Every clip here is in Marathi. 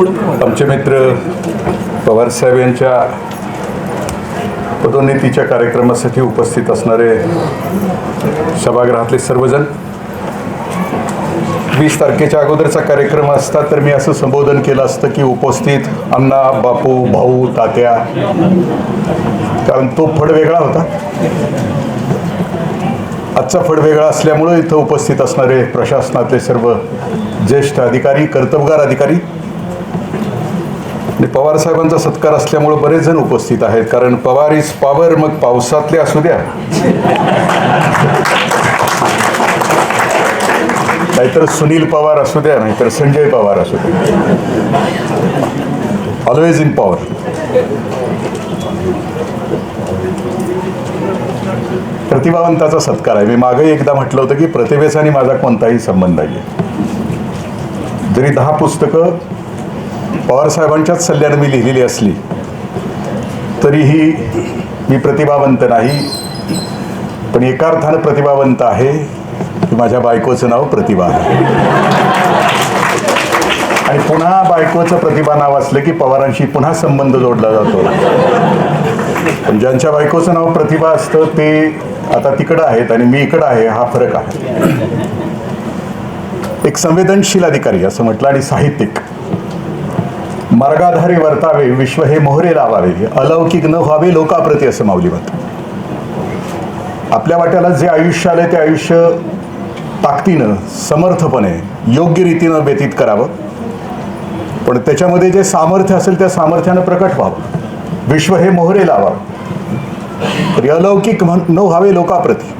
आमचे मित्र पवारसाहेब यांच्या पदोन्नतीच्या कार्यक्रमासाठी उपस्थित असणारे सभागृहातले सर्वजण. वीस तारखेच्या अगोदरचा कार्यक्रम असता तर मी असं संबोधन केलं असतं की उपस्थित अण्णा बापू भाऊ तात्या. कारण तो फड वेगळा होता. आजचा फड वेगळा असल्यामुळं इथं उपस्थित असणारे प्रशासनातले सर्व ज्येष्ठ अधिकारी कर्तबगार अधिकारी आणि पवार साहेबांचा सत्कार असल्यामुळं बरेच जण उपस्थित आहेत. कारण पवार इज पॉवर मग पावसातले असू द्या. नाहीतर सुनील पवार असू द्या नाहीतर संजय पवार असू द्या. ऑलवेज इन पॉवर प्रतिभावंताचा सत्कार आहे. मी मागही एकदा म्हटलं होतं की प्रतिभेचा आणि माझा कोणताही संबंध नाही आहे. जरी दहा पुस्तकं पवारसाहेबांच्याच सल्ल्यानं मी लिहिलेली असली तरीही मी प्रतिभावंत नाही. पण एका अर्थानं प्रतिभावंत आहे की माझ्या बायकोचं नाव प्रतिभा आहे. आणि पुन्हा बायकोचं प्रतिभा नाव असलं की पवारांशी पुन्हा संबंध जोडला जातो. पण ज्यांच्या बायकोचं नाव प्रतिभा असतं ते आता तिकडं आहेत आणि मी इकडं आहे हा फरक आहे. एक संवेदनशील अधिकारी असं म्हटलं आणि साहित्यिक. मार्गाधारे वर्तावे विश्व हे मोहरे लावावे अलौकिक न व्हावे लोकाप्रती असं माऊली म्हणतात आपल्या वाट्याला जे आयुष्य आलं ते आयुष्य ताकदीनं समर्थपणे योग्य रीतीनं व्यतीत करावं. पण त्याच्यामध्ये जे सामर्थ्य असेल त्या सामर्थ्यानं प्रकट व्हावं. विश्व हे मोहरे लावावं. तरी अलौकिक म्हण न व्हावे लोकाप्रती.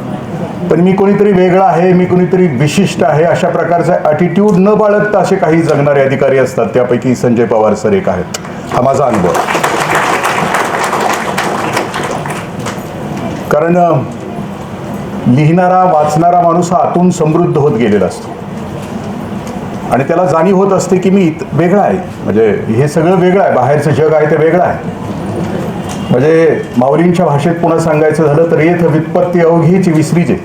पण मी कोणीतरी वेगळा आहे मी कोणीतरी विशिष्ट आहे अशा प्रकारचा ॲटिट्यूड न बाळगता असे काही जगणारे अधिकारी असतात त्यापैकी संजय पवार सर एक आहेत. हा माझा अनुभव. कारण लिहिणारा वाचणारा माणूस हा आतून समृद्ध होत गेलेला असतो. आणि त्याला जाणीव होत असते की मी वेगळा आहे. म्हणजे हे सगळं वेगळं आहे बाहेरचं जग आहे ते वेगळं आहे. म्हणजे माऊलींच्या भाषेत पुन्हा सांगायचं झालं तर येथ वित्पत्ती अवघीच विसरीजे.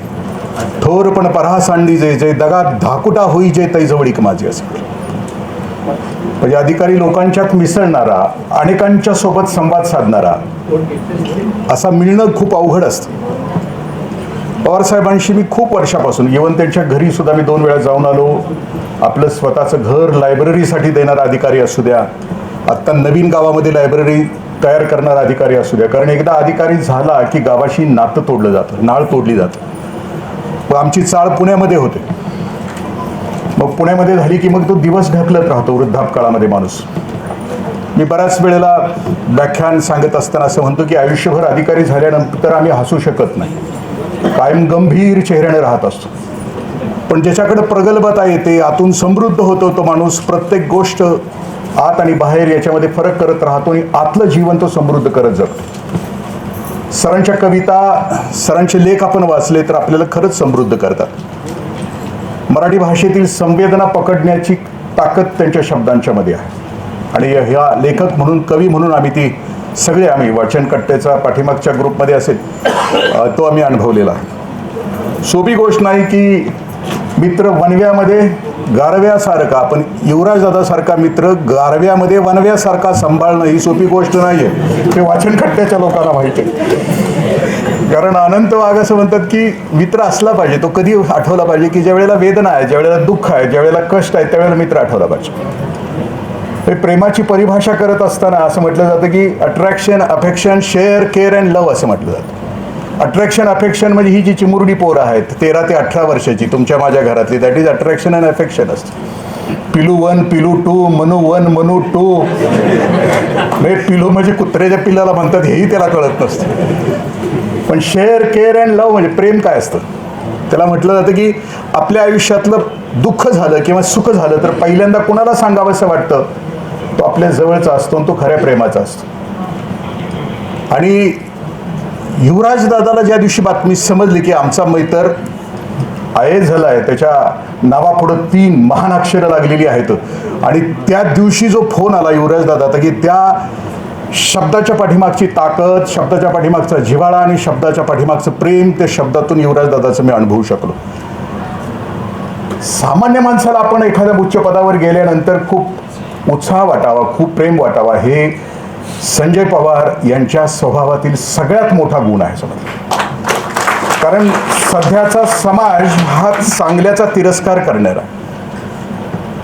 थोर पण परासांडी जे जे दगा धाकुटा होई जे तैजवळीक माझी असे म्हणजे अधिकारी लोकांच्यात मिसळणारा अनेकांच्या सोबत संवाद साधणारा असा मिळणं खूप अवघड असतं. पवार साहेबांशी मी खूप वर्षापासून इवन त्यांच्या घरी सुद्धा मी दोन वेळा जाऊन आलो. आपलं स्वतःचं घर लायब्ररीसाठी देणारा अधिकारी असू द्या आत्ता नवीन गावामध्ये लायब्ररी तयार करणारा अधिकारी असू द्या. कारण एकदा अधिकारी झाला की गावाशी नातं तोडलं जातं नाळ तोडली जातं. आमची चाळ पुण्यामध्ये होते. मग पुण्यामध्ये झाली की मग तो दिवस ढकलत राहतो वृद्धापकाळामध्ये माणूस. मी बऱ्याच वेळेला व्याख्यान सांगत असताना असं म्हणतो की आयुष्यभर अधिकारी झाल्यानंतर आम्ही हसू शकत नाही. कायम गंभीर चेहऱ्याने राहत असतो. पण ज्याच्याकडे प्रगल्भता येते आतून समृद्ध होतो तो माणूस प्रत्येक गोष्ट आत आणि बाहेर याच्यामध्ये फरक करत राहतो आणि आतलं जीवन तो समृद्ध करत जगतो सरांच्या कविता सरांचे लेख आपण वाचले तर आपल्याला खरंच समृद्ध करतात. मराठी भाषेतील संवेदना पकडण्याची ताकद त्यांच्या शब्दांच्या मध्ये आहे. आणि ह्या लेखक म्हणून कवी म्हणून आम्ही ती सगळे आम्ही वाचनकट्टेचा पाठीमागच्या ग्रुपमध्ये असेल तो आम्ही अनुभवलेला आहे. सोपी गोष्ट नाही की मित्र वनव्यामध्ये गारव्यासारखा पण युवराज दादासारखा मित्र गारव्यामध्ये वनव्यासारखा सांभाळणं ही सोपी गोष्ट नाही आहे ते वाचनकट्ट्याच्या लोकांना माहिती आहे. कारण अनंत वाघ असं म्हणतात की मित्र असला पाहिजे तो कधी आठवला पाहिजे की ज्या वेळेला वेदना आहे ज्या वेळेला दुःख आहे ज्या वेळेला कष्ट आहे त्यावेळेला मित्र आठवला पाहिजे. हे प्रेमाची परिभाषा करत असताना असं म्हटलं जातं की attraction affection share care and love असं म्हटलं जातं. अट्रॅक्शन अफेक्शन म्हणजे ही जी चिमुरडी पोरं आहेत तेरा ते अठरा वर्षाची तुमच्या माझ्या घरातली. That is attraction and affection असतं. Pilu one Pilu two Manu one Manu two. म्हणजे पिलू म्हणजे कुत्र्याच्या पिल्लाला म्हणतात हेही त्याला कळत नसतं. पण शेअर केअर अँड लव म्हणजे प्रेम काय असतं? त्याला म्हटलं जातं की आपल्या आयुष्यातलं दुःख झालं किंवा सुख झालं तर पहिल्यांदा कोणाला सांगावंसं वाटतं? तो आपल्या जवळचा असतो आणि तो खऱ्या प्रेमाचा असतो. आणि युवराज दादाला ज्या दिवशी बातमी समजली की आमचा मैतर आय झाला आहे त्याच्या नावापुढं तीन महान अक्षरं लागलेली आहेत. आणि त्या दिवशी जो फोन आला युवराज दादा की त्या शब्दाच्या पाठीमागची ताकद शब्दाच्या पाठीमागचा जिव्हाळा आणि शब्दाच्या पाठीमागचं प्रेम त्या शब्दातून युवराज दादाचं मी अनुभवू शकलो. सामान्य माणसाला आपण एखाद्या उच्च पदावर गेल्यानंतर खूप उत्साह वाटावा खूप प्रेम वाटावा हे संजय पवार यांच्या स्वभावातील सगळ्यात मोठा गुण आहे समज कारण सध्याचा समाज हा चांगल्याचा तिरस्कार करणारा.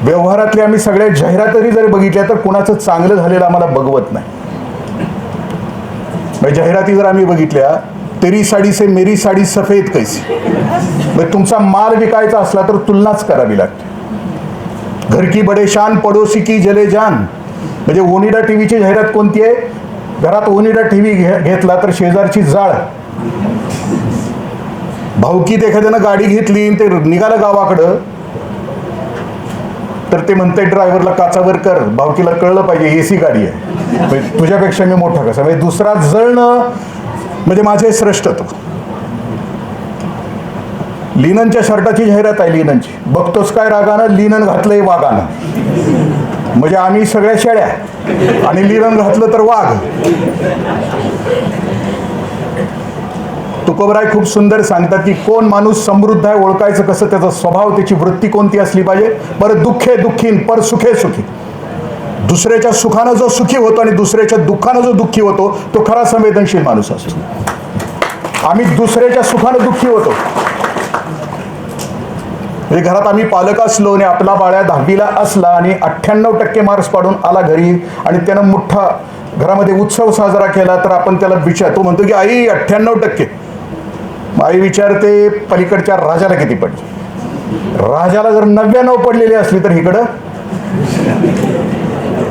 व्यवहारातले आम्ही सगळ्या जाहिरातही जरी बघितल्या तर कुणाचं चांगलं झालेलं आम्हाला बघवत नाही. म्हणजे जाहिराती जर आम्ही बघितल्या तेरी साडी से मेरी साडी सफेद कैसी? मग तुमचा माल विकायचा असला तर तुलनाच करावी लागते. घर की बडे शान पडोसी की जले जान. म्हणजे ओनिडा टीव्हीची जाहिरात कोणती आहे? घरात ओनिडा टीव्ही घेतला तर शेजारची जाळ. भाऊकीत एखाद्यानं गाडी घेतली आणि ते निघालं गावाकडं. तर ते म्हणते ड्रायव्हरला काचावर कर. भावकीला कळलं पाहिजे एसी गाडी आहे. म्हणजे तुझ्यापेक्षा मी मोठा कसा? म्हणजे दुसरा जळणं म्हणजे माझे श्रेष्ठत्व. लिननच्या शर्टाची जाहिरात आहे लिननची. बघतोस काय रागानं? लिनन घातलंय वागानं म्हणजे आम्ही सगळ्या शेळ्या आणि लिरण घातलं तर वाघ. तुकोबराय खूप सुंदर सांगतात की कोण माणूस समृद्ध आहे ओळखायचं कसं त्याचा स्वभाव त्याची वृत्ती कोणती असली पाहिजे? बरं दुःखे दुःखीन पर सुखे सुखी. दुसऱ्याच्या सुखानं जो सुखी होतो आणि दुसऱ्याच्या दुःखानं जो दुःखी होतो तो खरा संवेदनशील माणूस असतो. आम्ही दुसऱ्याच्या सुखानं दुःखी होतो. म्हणजे घरात आम्ही पालक असलो आणि आपला बाळ्या दहावीला असला आणि अठ्ठ्याण्णव टक्के मार्क्स पाडून आला घरी आणि त्यानं मोठा घरामध्ये उत्सव साजरा केला तर आपण त्याला विचार तो म्हणतो की आई अठ्ठ्याण्णव टक्के. मग आई विचारते पलीकडच्या राजाला किती पडली? राजाला जर नव्याण्णव पडलेली असली तर इकडं?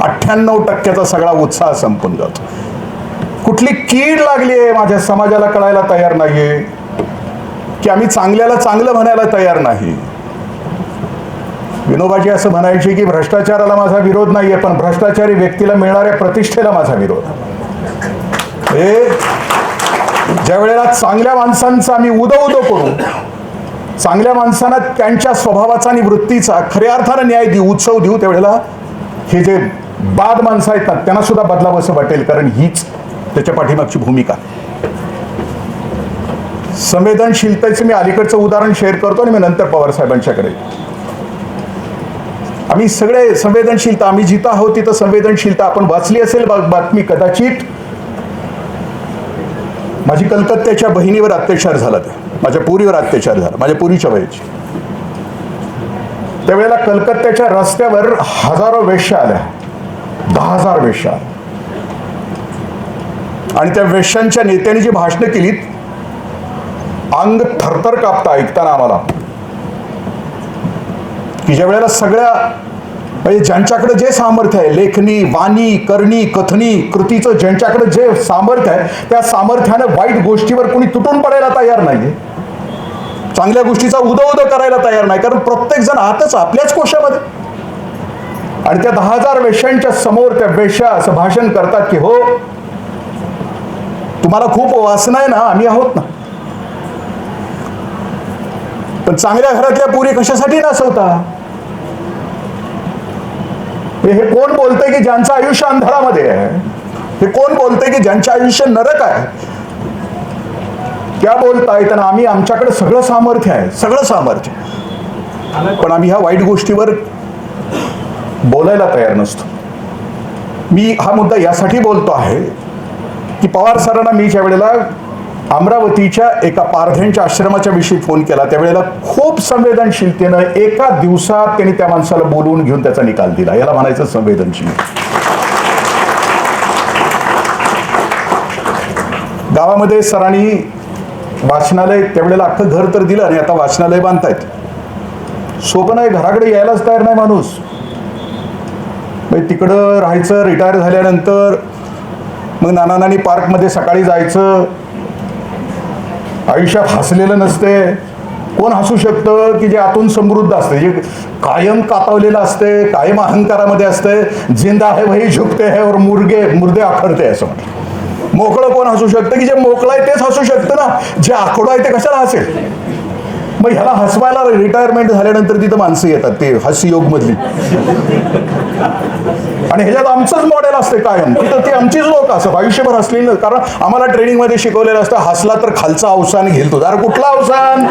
अठ्ठ्याण्णव टक्क्याचा सगळा उत्साह संपून जातो. कुठली कीड लागली आहे माझ्या समाजाला कळायला तयार नाहीये. की आम्ही चांगल्याला चांगलं म्हणायला तयार नाही. विनोबाजी असं म्हणायचे की भ्रष्टाचाराला माझा विरोध नाहीये पण भ्रष्टाचारी व्यक्तीला मिळणाऱ्या प्रतिष्ठेला माझा विरोध. हे ज्या वेळेला चांगल्या माणसांचा आम्ही उदो उदो करू चांगल्या माणसांना त्यांच्या स्वभावाचा आणि वृत्तीचा खऱ्या अर्थानं न्याय देऊ उत्सव देऊ त्यावेळेला हे जे बाद माणसं आहेत ना त्यांना सुद्धा बदलावं असं वाटेल कारण हीच त्याच्या पाठीमागची भूमिका. संवेदनशीलतेचं मी अलीकडचं उदाहरण शेअर करतो आणि मी नंतर पवार साहेबांच्याकडे आम्ही सगळे संवेदनशीलता आम्ही जिथं आहोत तिथं संवेदनशीलता आपण वाचली असेल बा- बातमी कदाचित. माझी कलकत्त्याच्या बहिणीवर अत्याचार झाला ते. माझ्या पुरीवर अत्याचार झाला माझ्या पुरीच्या वयाची. त्यावेळेला कलकत्त्याच्या रस्त्यावर हजारो वेश्या आल्या. दहा हजार वेश्या. आणि त्या वेश्यांच्या नेत्याने जी भाषणं केलीत अंग थरथर कापता ऐकताना आम्हाला. की ज्या वेळेला सगळ्या म्हणजे ज्यांच्याकडे जे सामर्थ्य आहे लेखणी वाणी करणी कथनी कृतीचं ज्यांच्याकडे जे सामर्थ्य आहे त्या सामर्थ्यानं वाईट गोष्टीवर कोणी तुटून पडायला तयार नाहीये. चांगल्या गोष्टीचा उदो करायला तयार नाही कारण प्रत्येक जण आतच आपल्याच कोशामध्ये. आणि त्या दहा हजार वेश्यांच्या समोर त्या वेश्या असं भाषण करतात की हो तुम्हाला खूप वासना आहे ना आम्ही आहोत ना. पण चांगल्या घरातल्या पुरी कशासाठी नसवता? हे कोण बोलतंय की ज्यांचं आयुष्य अंधारामध्ये आहे? हे कोण बोलतंय की ज्यांचं आयुष्य नरक आहे? त्या बोलताय? आणि आम्ही आमच्याकडे सगळं सामर्थ्य आहे सगळं सामर्थ्य. पण आम्ही ह्या वाईट गोष्टीवर बोलायला तयार नसतो. मी हा मुद्दा यासाठी बोलतो आहे की पवार सरांना मी ज्या वेळेला अमरावतीच्या एका पारध्यांच्या आश्रमाच्या विषयी फोन केला. त्यावेळेला खूप संवेदनशीलतेनं एका दिवसात त्यांनी त्या माणसाला बोलवून घेऊन त्याचा निकाल दिला. याला म्हणायचं संवेदनशील. गावामध्ये सरांनी वाचनालय त्यावेळेला अख्खं घर तर दिलं आणि आता वाचनालय बांधतायत. सोपं नाही घराकडे यायलाच तयार नाही माणूस. म्हणजे तिकडं राहायचं रिटायर झाल्यानंतर मग नाना नानी पार्कमध्ये सकाळी जायचं आयुष्यात हसलेलं नसते. कोण हसू शकतं की जे आतून समृद्ध असते? जे कायम कातावलेलं असते कायम अहंकारामध्ये असते. जिंदा है वही झुकते है और मुर्गे मुर्दे आखडते असं म्हटलं. मोकळं कोण हसू शकतं? की जे मोकळं आहे तेच हसू शकतं ना? जे आखडं आहे ते कशाला हसेल? मग ह्याला हसवायला रिटायरमेंट झाल्यानंतर तिथं माणसं येतात ते हास्ययोग मधली. आणि ह्याच्यात आमचंच मॉडेल असते कायम. तर ते आमचीच लोक असं आयुष्यभर ना कारण आम्हाला ट्रेनिंगमध्ये शिकवलेलं असतं हसला तर खालचा अवसान घेतो दार कुठला अवसान?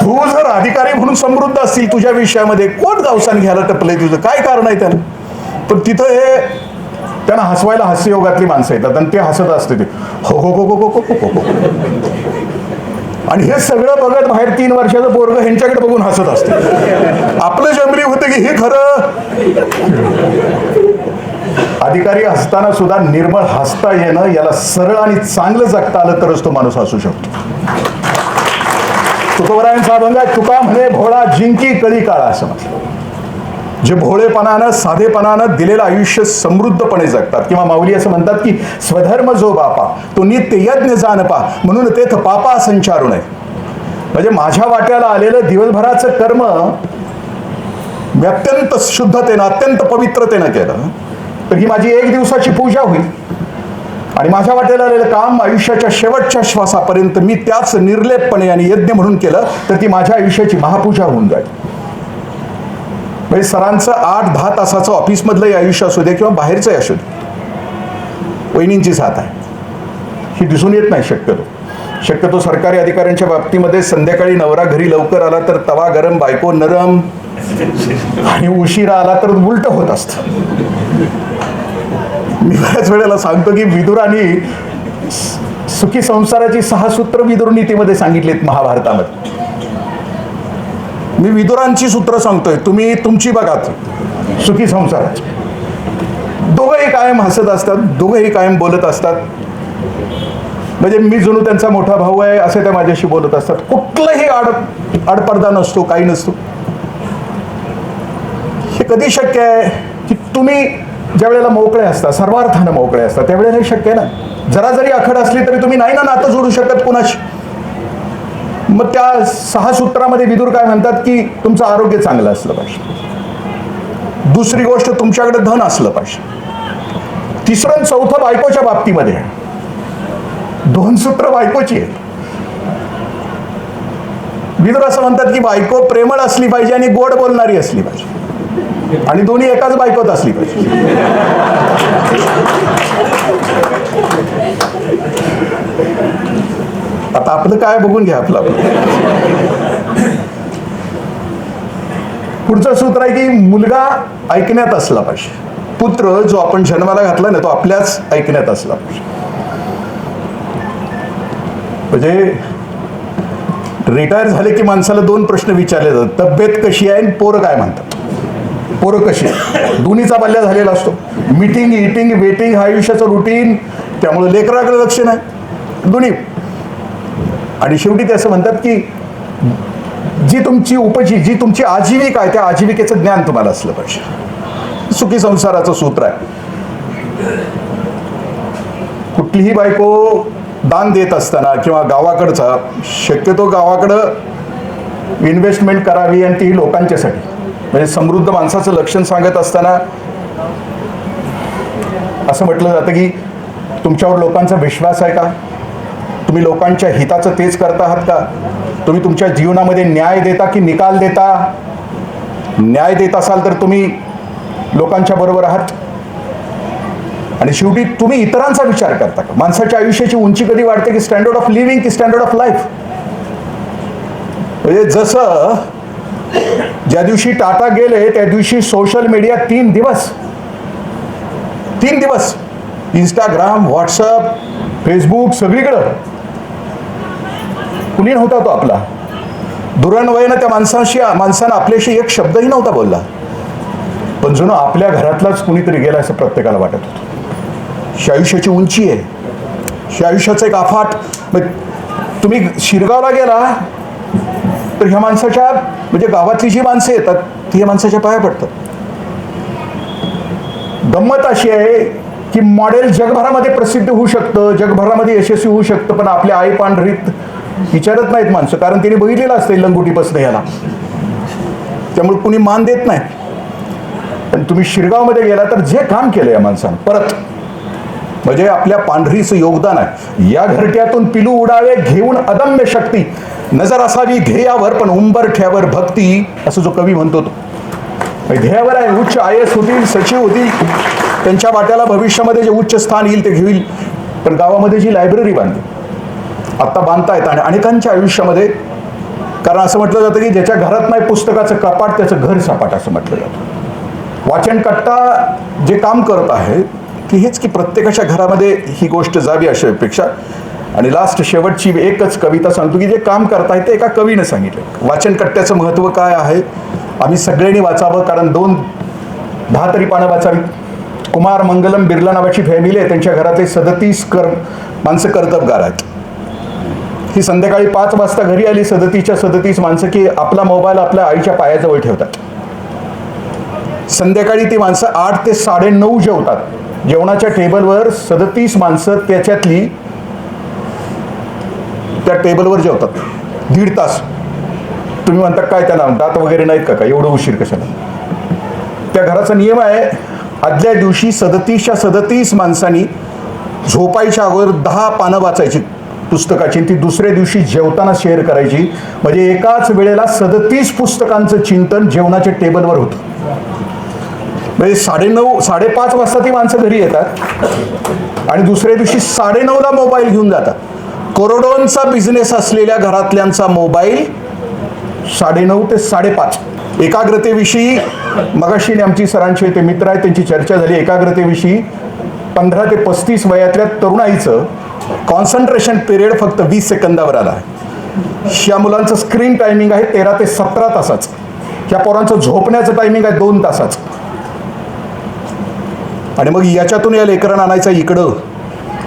तू जर अधिकारी म्हणून समृद्ध असतील तुझ्या विषयामध्ये कोण अवसान घ्यायला टपलंय तुझं? काय कारण आहे त्यानं पण तिथं हे त्यांना हसवायला हास्ययोगातली माणसं येतात आणि ते हसत असते ते. हो हो हो हो हो हो हो. हो, हो. आणि हे सगळं बघत बाहेर तीन वर्षाचं पोरग ह्यांच्याकडे बघून हसत असतं. आपलं जमली होतं की हे खरं? अधिकारी असताना सुद्धा निर्मळ हसता येणं याला सरळ आणि चांगलं जगता आलं तरच तो माणूस असू शकतो. तुकोबरायांचा अभंग तुका म्हणे भोळा जिंकी कळी काळा असं म्हटलं. जे भोळेपणानं साधेपणानं दिलेलं आयुष्य समृद्धपणे जगतात. किंवा माऊली असं म्हणतात की स्वधर्म जो बापा तो नित्य यज्ञ जाण पा म्हणून तेथ पापा संचारू नये. म्हणजे माझ्या वाट्याला आलेलं दिवसभराचं कर्म मी अत्यंत शुद्धतेनं अत्यंत पवित्रतेनं केलं. तर ही माझी एक दिवसाची पूजा होईल. आणि माझ्या वाटेला आलेलं काम आयुष्याच्या शेवटच्या श्वासापर्यंत मी त्याच निर्लेपपणे आणि यज्ञ म्हणून केलं तर ती माझ्या आयुष्याची महापूजा होऊन जाईल. म्हणजे सरांचं आठ दहा तासाचं ऑफिसमधलंही आयुष्य असू दे किंवा बाहेरचंही असू दे. वहिनींची साथ आहे. ही दिसून येत नाही शक्यतो. शक्यतो सरकारी अधिकाऱ्यांच्या बाबतीमध्ये संध्याकाळी नवरा घरी लवकर आला तर तवा गरम बायको नरम आणि उशिरा आला तर उलट होत असतं. मी बऱ्याच वेळेला सांगतो की विदुराने सुखी संसाराची सहा सूत्र विदुर नीतीमध्ये सांगितलीत महाभारतामध्ये. मी विदुरांची सूत्र सांगतोय. तुम्ही तुमची बघा सुखी संसाराची दोघंही कायम हसत असतात दोघंही कायम बोलत असतात. म्हणजे मी जणू त्यांचा मोठा भाऊ आहे असे ते माझ्याशी बोलत असतात. कुठलंही आड आडपडदा नसतो काही नसतो. हे कधी शक्य आहे की तुम्ही ज्या वेळेला मोकळे असता सर्वार्थानं मोकळे असता त्यावेळेला हे शक्य आहे ना? जरा जरी आखड असली तरी तुम्ही नाही ना नातं जोडू शकत कुणाशी? मग त्या सहा सूत्रामध्ये विदूर काय म्हणतात की तुमचं आरोग्य चांगलं असलं पाहिजे. दुसरी गोष्ट तुमच्याकडे धन असलं पाहिजे. तिसरं आणि चौथं बायकोच्या बाबतीमध्ये दोन सूत्र बायकोची आहेत. विदूर असं म्हणतात की बायको प्रेमळ असली पाहिजे आणि गोड बोलणारी असली पाहिजे. आणि दोन्ही एकाच बायकोत असली पाहिजे. आता आपलं काय बघून घ्या आपलं आपलं. पुढचं सूत्र आहे की मुलगा ऐकण्यात असला पाहिजे. पुत्र जो आपण जन्माला घातला ना तो आपल्याच ऐकण्यात असला पाहिजे. म्हणजे रिटायर झाले की माणसाला दोन प्रश्न विचारले जातात. तब्येत कशी आहे आणि पोरं काय म्हणतात? पोरं कशी आहे? दोन्हीचा बल्ल्या झालेला असतो. मीटिंग इटिंग वेटिंग हा आयुष्याचं रुटीन त्यामुळे लेकराकडे लक्ष नाही. दोन्ही आणि शेवटी ते असं म्हणतात की जी तुमची उपजी जी तुमची आजीविका आहे त्या आजीविकेचं ज्ञान तुम्हाला असलं पाहिजे. सुखी संसाराचं सूत्र आहे. कुठलीही बायको दान देत असताना किंवा गावाकडचा शक्यतो गावाकडं इन्व्हेस्टमेंट करावी आणि ती लोकांच्यासाठी. म्हणजे समृद्ध माणसाचं लक्षण सांगत असताना असं म्हटलं जातं की तुमच्यावर लोकांचा विश्वास आहे का? तुम्ही लोकांच्या हिताचं तेच करता आहात का? तुम्ही तुमच्या जीवनामध्ये न्याय देता की निकाल देता? न्याय देत असाल तर तुम्ही लोकांच्या बरोबर आहात. आणि शेवटी तुम्ही इतरांचा विचार करता का? माणसाच्या आयुष्याची उंची कधी वाढते की स्टँडर्ड ऑफ लिव्हिंग की स्टँडर्ड ऑफ लाईफ म्हणजे जसं ज्या दिवशी टाटा गेले त्या दिवशी सोशल मीडिया तीन दिवस. तीन दिवस. इंस्टाग्राम व्हॉट्सअप फेसबुक सगळीकडं. कुणी नव्हता तो आपला. दुरणवयनं त्या माणसाशी माणसानं आपल्याशी एक शब्दही नव्हता बोलला. पण जुनं आपल्या घरातलाच कुणीतरी गेला असं प्रत्येकाला वाटत होतं. आयुष्याची उंची आहे. ही आयुष्याचं एक अफाट तुम्ही शिरगावला गेला तर ह्या माणसाच्या म्हणजे गावातली जी माणसं येतात ती या माणसाच्या पाया पडतात. गंमत अशी आहे की मॉडेल जगभरामध्ये प्रसिद्ध होऊ शकतं जगभरामध्ये यशस्वी होऊ शकतं पण आपल्या आई पांढरीत विचारत नाहीत माणसं कारण तिने बघितलेलं असतं लंगोटी बसणं याला. त्यामुळे कुणी मान देत नाही. पण तुम्ही शिरगावमध्ये गेला तर जे काम केलं या माणसानं परत. म्हणजे आपल्या पांढरीचं योगदान आहे. या घरट्यातून पिलू उडावे घेऊन अदम्य शक्ती. नजर असावी ध्येयावर पण उंबरठ्यावर भक्ती असं जो कवी म्हणतो तो. म्हणजे ध्येयावर आहे उच्च आय एस होतील सचिव होतील. त्यांच्या वाट्याला भविष्यामध्ये जे उच्च स्थान येईल ते घेईल. पण गावामध्ये जी लायब्ररी बांधली आत्ता बांधतायत आणि अनेकांच्या आयुष्यामध्ये कारण असं म्हटलं जातं की ज्याच्या घरात नाही पुस्तकाचं कपाट त्याचं घर सपाट असं म्हटलं जातं. वाचन कट्टा जे काम करत आहे की हेच की प्रत्येकाच्या घरामध्ये ही गोष्ट जावी अशा अपेक्षा. आणि लास्ट शेवटची एकच कविता सांगतो की जे काम करताय ते एका कवीनं सांगितलं. वाचन कट्ट्याचं महत्त्व काय आहे? आम्ही सगळ्यांनी वाचावं कारण दोन दहा तरी पानं वाचावी. कुमार मंगलम बिर्ला नावाची फॅमिली आहे त्यांच्या घरातले सदतीस कर माणसं कर्तबगार आहेत. ही संध्याकाळी पाच वाजता घरी आली सदतीच्या सदतीस माणसं की आपला मोबाईल आपल्या आईच्या पायाजवळ ठेवतात. संध्याकाळी ती माणसं आठ ते साडेनऊ जेवतात. जेवणाच्या टेबलवर सदतीस माणसं त्याच्यातली त्या टेबलवर जेवतात. दीड तास. तुम्ही म्हणता काय त्याला दात वगैरे नाहीत का? काय एवढं उशीर कशाला? त्या घराचा नियम आहे आदल्या दिवशी सदतीसच्या सदतीस माणसांनी झोपायच्या अगोदर दहा पानं वाचायची. पुस्तकाची ती दुसऱ्या दिवशी जेवताना शेअर करायची. म्हणजे एकाच वेळेला सदतीस पुस्तकांचं चिंतन जेवणाच्या टेबलवर होतं. म्हणजे साडेनऊ साडेपाच वाजता ती माणसं घरी येतात. आणि दुसऱ्या दिवशी साडेनऊला मोबाईल घेऊन जातात. करोडोंचा बिझनेस असलेल्या घरातल्यांचा मोबाईल साडेनऊ ते साडेपाच. एकाग्रतेविषयी मगाशी आमची सरांचे ते मित्र आहेत त्यांची चर्चा झाली. एकाग्रतेविषयी पंधरा ते पस्तीस वयातल्या तरुणाईचं कॉन्सन्ट्रेशन पिरियड फक्त वीस सेकंदावर आला आहे. या मुलांचं स्क्रीन टायमिंग आहे तेरा ते सतरा तासाचं. ह्या पोरांचं झोपण्याचं टायमिंग आहे दोन तासाचं. आणि मग याच्यातून या लेकरण आणायचं इकडं.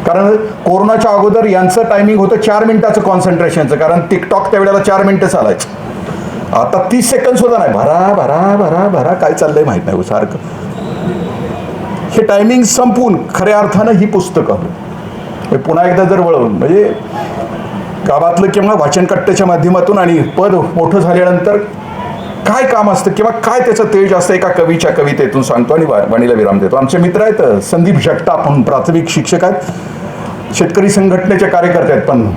कारण कोरोनाच्या अगोदर यांचं टायमिंग होतं चार मिनिटाचं कॉन्सन्ट्रेशनचं कारण टिकटॉक त्यावेळेला चार मिनटं चालायचं. आता तीस सेकंद सुद्धा नाही. भरा भरा भरा भरा. काय चाललंय माहीत नाही हो, सारखं. हे टायमिंग संपून खऱ्या अर्थानं ही पुस्तकं. पुन्हा एकदा जर वळवून म्हणजे गावातलं किंवा वाचनकट्ट्याच्या माध्यमातून आणि पद मोठं झाल्यानंतर काय काम असतं किंवा काय त्याचं तेज असतं एका कवीच्या कवितेतून सांगतो आणि वाणीला विराम देतो. आमचे मित्र आहेत संदीप जगताप म्हणून प्राथमिक शिक्षक आहेत. शेतकरी संघटनेचे कार्यकर्ते आहेत पण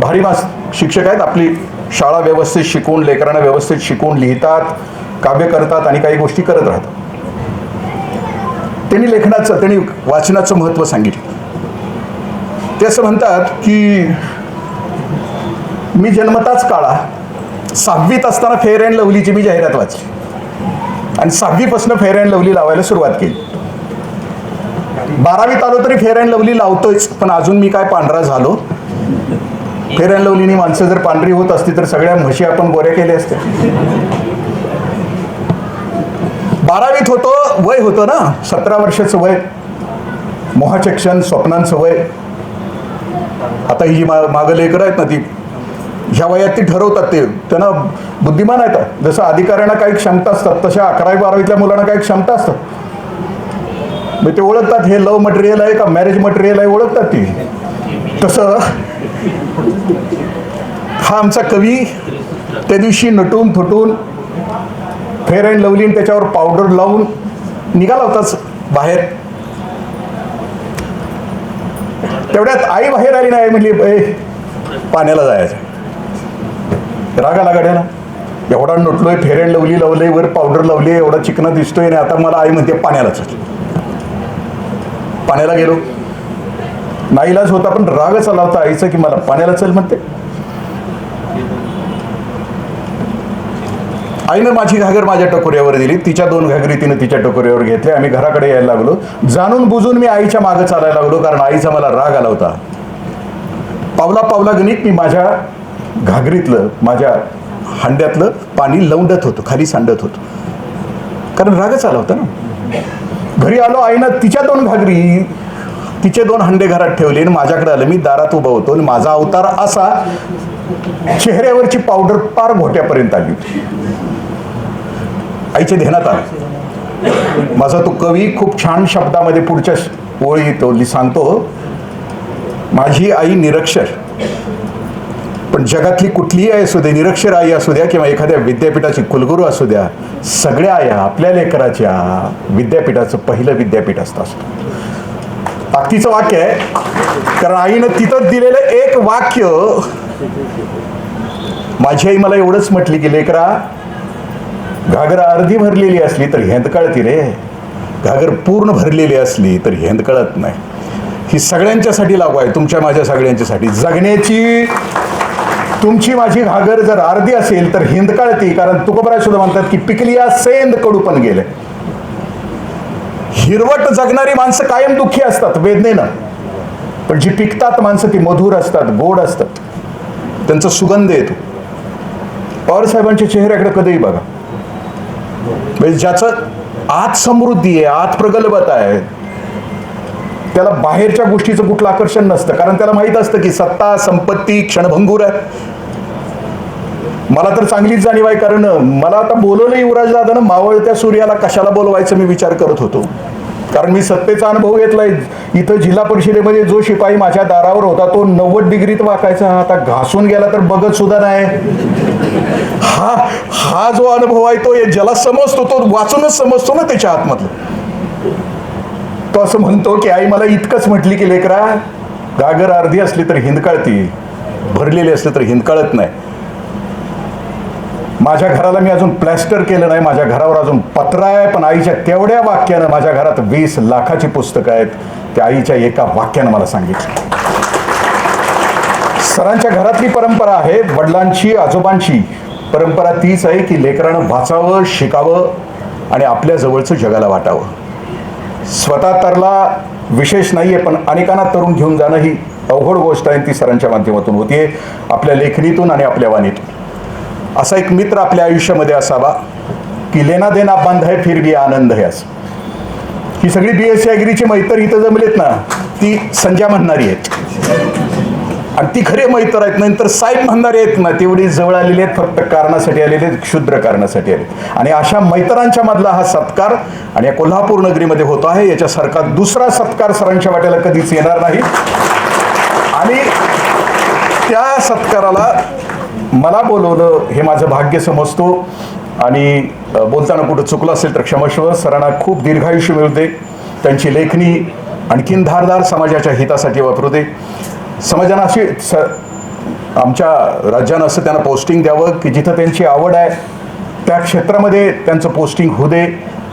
भारी मास शिक्षक आहेत. आपली शाळा व्यवस्थित शिकवून लेकरांना व्यवस्थित शिकवून लिहितात काव्य करतात आणि काही गोष्टी करत राहतात. त्यांनी लेखनाचं त्यांनी वाचनाचं महत्त्व सांगितलं. ते असं म्हणतात की मी जन्मताच काळा. सहावीत असताना फेअर अँड लवलीची मी जाहिरात वाचली. आणि सहावीपासून फेअर अँड लवली लावायला सुरुवात केली. बारावीत आलो तरी फेअर अँड लवली लावतोयच पण अजून मी काय पांढरा झालो? फेअर अँड लवलीनी माणसं जर पांढरी होत असती तर सगळ्या म्हशी आपण गोऱ्या केल्या असत्या बारावीत होतो वय होतं ना सतरा वर्षाचं वय. मोहाचक्षण स्वप्नांचं वय. आता ही जी मा मागं लेकरं आहेत ना ती ह्या वयात ती ठरवतात ते. त्यांना बुद्धिमान आहेत. जसं अधिकाऱ्यांना काही क्षमता असतात तशा अकरावी बारावीतल्या मुलांना काही क्षमता असतात. मग ते ओळखतात हे लव्ह मटेरियल आहे का मॅरेज मटेरियल आहे ओळखतात ती. तसं हा आमचा कवी त्या दिवशी नटून थुटून फेअर अँड लवलीन त्याच्यावर पावडर लावून निघाला होताच बाहेर. तेवढ्यात आई बाहेर आली नाही म्हणली पाण्याला जायचं. राग आला गाड्याला. एवढा नटलोय फेरेन लावली लावले वर पावडर लावली एवढा चिकना दिसतोय आणि आता मला आई म्हणते पाण्याला चल. पाण्याला गेलो. नाईलाच होता पण रागच आला होता आईचं की मला पाण्याला चल म्हणते. आईनं माझी घागर माझ्या टकोऱ्यावर दिली. तिच्या दोन घागरी तिनं तिच्या टकोऱ्यावर घेतल्या. आम्ही घराकडे यायला लागलो. जाणून बुजून मी आईच्या मागं चालायला लागलो कारण आईचा मला राग आला होता. पावला पावला गणित मी माझ्या घागरीतलं माझ्या हांड्यातलं पाणी लवंडत होतो खाली सांडत होतो. कारण रागच आला होता ना. घरी आलो आईनं तिच्या दोन घागरी तिचे दोन हंडे घरात ठेवले आणि माझ्याकडे आलं. मी दारात उभा होतो आणि माझा अवतार असा चेहऱ्यावरची पावडर पार घोट्यापर्यंत आली. होती आईच्या ध्यानात आलं. माझा तो कवी खूप छान शब्दामध्ये पुढच्या ओळी तो सांगतो हो. माझी आई निरक्षर. पण जगातली कुठलीही आई असू दे निरक्षर आई असू द्या किंवा एखाद्या विद्यापीठाची कुलगुरू असू द्या सगळ्या आया आपल्या लेकराच्या विद्यापीठाचं पहिलं विद्यापीठ असतं असतं ताकदीचं वाक्य आहे कारण आईनं तिथं दिलेलं एक वाक्य. माझी आई मला एवढंच म्हटली की लेकरा घागर अर्धी भरलेली असली तर हेंद कळती रे. घागर पूर्ण भरलेली असली तर हेंद कळत नाही. ही सगळ्यांच्यासाठी लागू आहे तुमच्या माझ्या सगळ्यांच्यासाठी. जगण्याची तुमची माझी घागर जर अर्धी असेल तर हिंदकाळती कारण तुकोबराय सुद्धा म्हणतात की पिकलिया सेंद कडू पण गेले. हिरवट जगणारी माणसं कायम दुःखी असतात वेदनेनं. पण जी पिकतात माणसं ती मधुर असतात गोड असतात. त्यांचा सुगंध येतो. पवार साहेबांच्या चेहऱ्याकडे कधीही बघा. म्हणजे ज्याचं आत समृद्धी आहे आत प्रगल्भता आहे त्याला बाहेरच्या गोष्टीचं कुठलं आकर्षण नसतं. कारण त्याला माहीत असतं की सत्ता संपत्ती क्षणभंगूर आहे. मला तर चांगलीच जाणीव आहे कारण मला आता बोलवलं युवराज दादानं मावळत्या सूर्याला कशाला बोलवायचं मी विचार करत होतो. कारण मी सत्तेचा अनुभव घेतलाय. इथं जिल्हा परिषदेमध्ये जो शिपाई माझ्या दारावर होता तो नव्वद डिग्रीत वाकायचा. आता घासून गेला तर बघत सुद्धा नाही. हा हा जो अनुभव आहे तो ज्याला समजतो तो वाचूनच समजतो ना त्याच्या आतमधलं. तो असं म्हणतो की आई मला इतकंच म्हटली की लेकरा गागर अर्धी असली तर हिंदकाळती भरलेली असली तर हिंदकाळत नाही. माझ्या घराला मी अजून प्लॅस्टर केलं नाही माझ्या घरावर अजून पत्रा आहे पण आईच्या तेवढ्या वाक्यानं माझ्या घरात वीस लाखाची पुस्तकं आहेत त्या आईच्या एका वाक्यानं मला सांगितलं. सरांच्या घरातली परंपरा आहे वडिलांची आजोबांची. परंपरा तीच आहे की लेकरानं वाचावं शिकावं आणि आपल्या जवळचं जगाला वाटावं. स्वतः तरला विशेष नाही आहे पण अनेकांना तरुण घेऊन जाणं ही अवघड गोष्ट आहे ती सरांच्या माध्यमातून होतीये आपल्या लेखणीतून आणि आपल्या वाणीतून. असा एक मित्र आपल्या आयुष्यामध्ये असावा की लेना देना बंद आहे फिर भी आनंद है असं. ही सगळी बी एस सी मैत्र इथं जमलेत ना ती संज्ञा म्हणणारी आहेत. आणि ती खरे मैत्र आहेत नंतर साहेब म्हणणारे आहेत ना तेवढी जवळ आलेली आहेत फक्त कारणासाठी आलेले आहेत क्षुद्र कारणासाठी आले आणि अशा मैत्रांच्या मधला हा सत्कार आणि या कोल्हापूर नगरीमध्ये होतो आहे याच्यासारखा दुसरा सत्कार सरांच्या वाट्याला कधीच येणार नाही. आणि त्या सत्काराला मला बोलवलं हे माझं भाग्य समजतो. आणि बोलताना कुठं चुकलं असेल तर क्षमस्व सरांना खूप दीर्घायुष्य मिळू दे. त्यांची लेखणी आणखीन धारदार समाजाच्या हितासाठी वापरू दे. समाजानं अशी स आमच्या राज्यानं असं त्यांना पोस्टिंग द्यावं की जिथं त्यांची आवड आहे त्या क्षेत्रामध्ये त्यांचं पोस्टिंग होऊ दे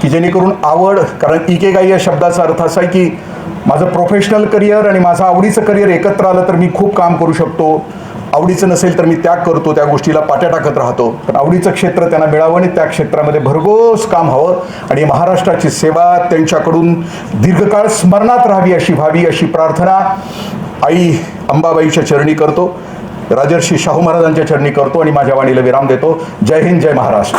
की जेणेकरून आवड कारण इकेगाई या शब्दाचा अर्थ असा आहे की माझं प्रोफेशनल करिअर आणि माझं आवडीचं करिअर एकत्र आलं तर मी खूप काम करू शकतो. आवडीचं नसेल तर मी त्याग करतो त्या गोष्टीला पाट्या टाकत राहतो. पण आवडीचं क्षेत्र त्यांना मिळावं आणि त्या क्षेत्रामध्ये भरघोस काम हवं. आणि महाराष्ट्राची सेवा त्यांच्याकडून दीर्घकाळ स्मरणात राहावी अशी व्हावी अशी प्रार्थना आई अंबाबाईच्या चरणी करतो. राजर्षी शाहू महाराजांच्या चरणी करतो आणि माझ्या वाणीला विराम देतो. जय हिंद जय महाराष्ट्र.